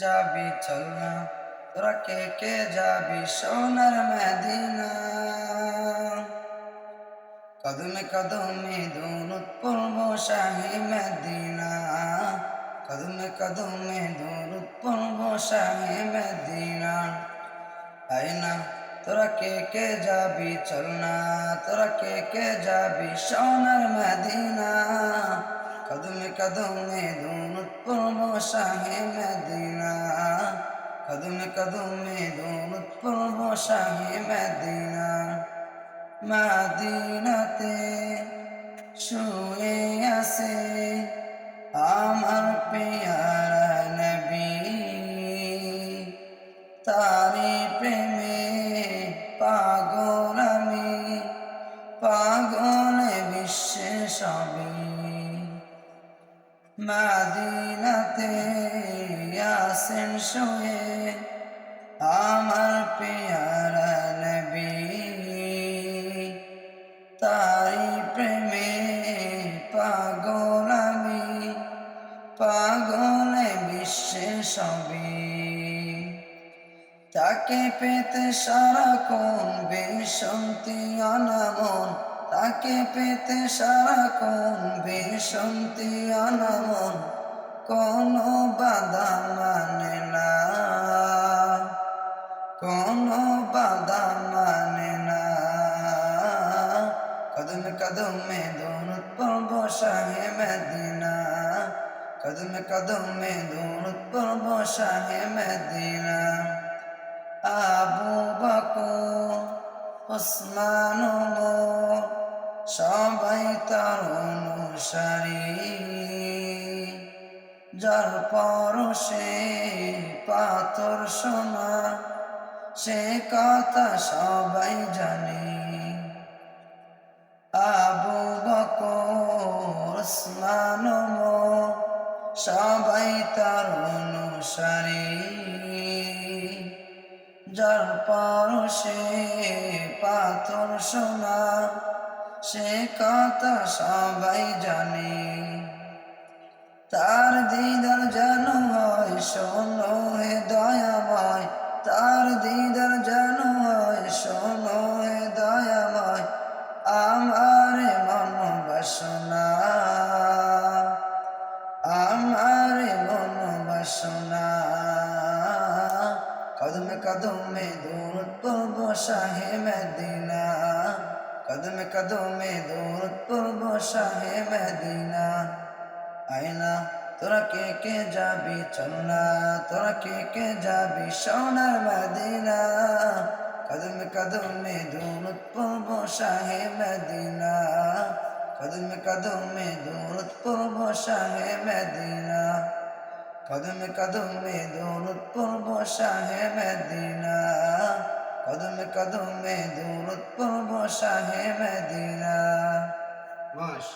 যাবি চল না তোরা কে কে যাবি সোনার মদিনা? কদমে কদমে দৌলত পড়ব শাহি মদিনা। কদমে কদমে দৌলত পড়ব শাহি মদিনা। তাই না, তোরা কে কে যাবি চল না তোরা কে কে যাবি সোনার মদিনা? কদমে দৌলত পড়ব শাহি মদিনা কদমে কদমে দৌলত পড়ব শাহি মদিনা মাদিনাতে শুয়ে আছে আমার পেয়ারা নবী তারি মাদিনাতে আসেন শুয়ে আমার পেয়ারা নবী। তাই প্রেমে পাগল আমি পাগল বিশ্বে সবই। তাকে পেতে সারাক্ষণ বেশন্তি আনামন তাকে পেতে সারাক্ষণ বেশন্তি আনামন কোনো বাধা মানে না। কোনো বাধা মানে না। কদম কদমে দৌলত পর্ব শাহে মদিনা। কদম কদমে দৌলত পর্ব শাহে মদিনা। আবু বকর, ওসমান সবাই তার অনুসারী। যার পরশে পাথর সোনা, সে কথা সবাই জানে। আবু বকর ওমর সবাই তার অনুসারী। যার পরশে পাথর সোনা, সে কথা সবাই জানে। তার দিদার যেন হয় শোনো হে দয়াময়, তার দিদার যেন হয় শোনো হে দয়াময়, আমার মন বাসনা, আমার মন বাসনা। কদমে কদমে দৌলত পূর্ব শাহে মদিনা, কদমে কদমে দৌলত পূর্ব শাহে মদিনা। আয়না তোরা কে কে যাবি চল না, তোরা কে কে যাবি সোনার মদিনা। কদমে কদমে দৌলত পূর্ব শাহে মদিনা। কদমে কদমে দৌলত পূর্ব শাহে মদিনা। কদমে কদমে দৌলত পূর্ব শাহে মদিনা। কদমে কদমে দৌলত পূর্ব শাহে মদিনা। মাস